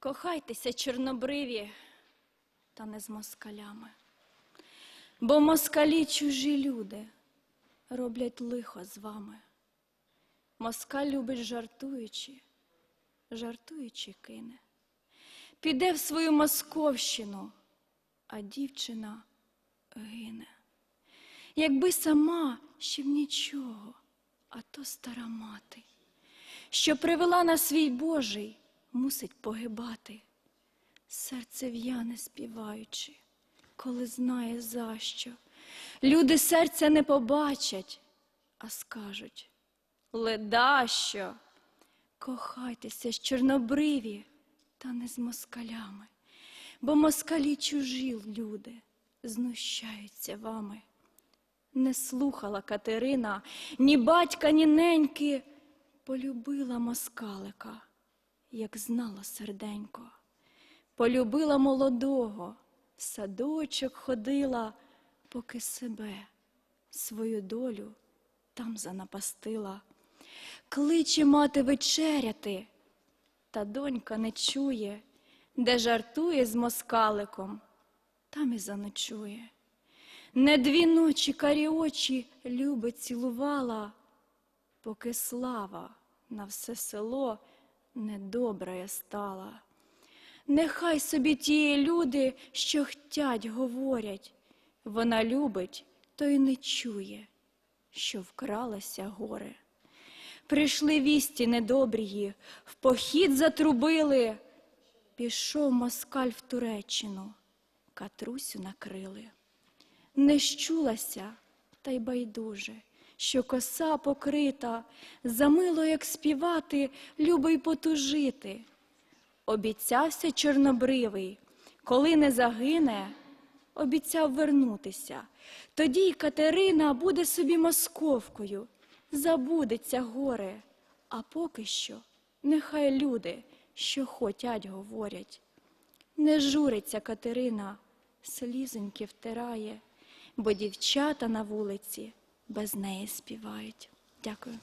Кохайтеся, чорнобриві, та не з москалями. Бо москалі чужі люди роблять лихо з вами. Москаль любить жартуючи, жартуючи кине. Піде в свою московщину, а дівчина гине. Якби сама ще в нічого, а то стара мати, що привела на свій Божий, мусить погибати. Серце в'яне співаючи, коли знає за що. Люди серця не побачать, а скажуть ледащо. Кохайтеся з чорнобриві, та не з москалями, бо москалі чужі люди знущаються вами. Не слухала Катерина ні батька, ні неньки, полюбила москалика, як знала серденько. Полюбила молодого, в садочок ходила, поки себе, свою долю там занапастила. Кличе мати вечеряти, та донька не чує, де жартує з москаликом, там і заночує. Не дві ночі карі очі люби цілувала, поки слава на все село недобрая стала. Нехай собі ті люди, що хтять, говорять, вона любить, то й не чує, що вкралося горе. Прийшли вісті недобрії, в похід затрубили. Пішов москаль в Туреччину, катрусю накрили. Не щулася, та й байдуже, що коса покрита, замило, як співати, любо й потужити. Обіцявся чорнобривий, коли не загине, обіцяв вернутися. Тоді й Катерина буде собі московкою, забудеться горе, а поки що нехай люди, що хотять, говорять. Не журиться Катерина, слізоньки втирає, бо дівчата на вулиці без неї співають. Дякую.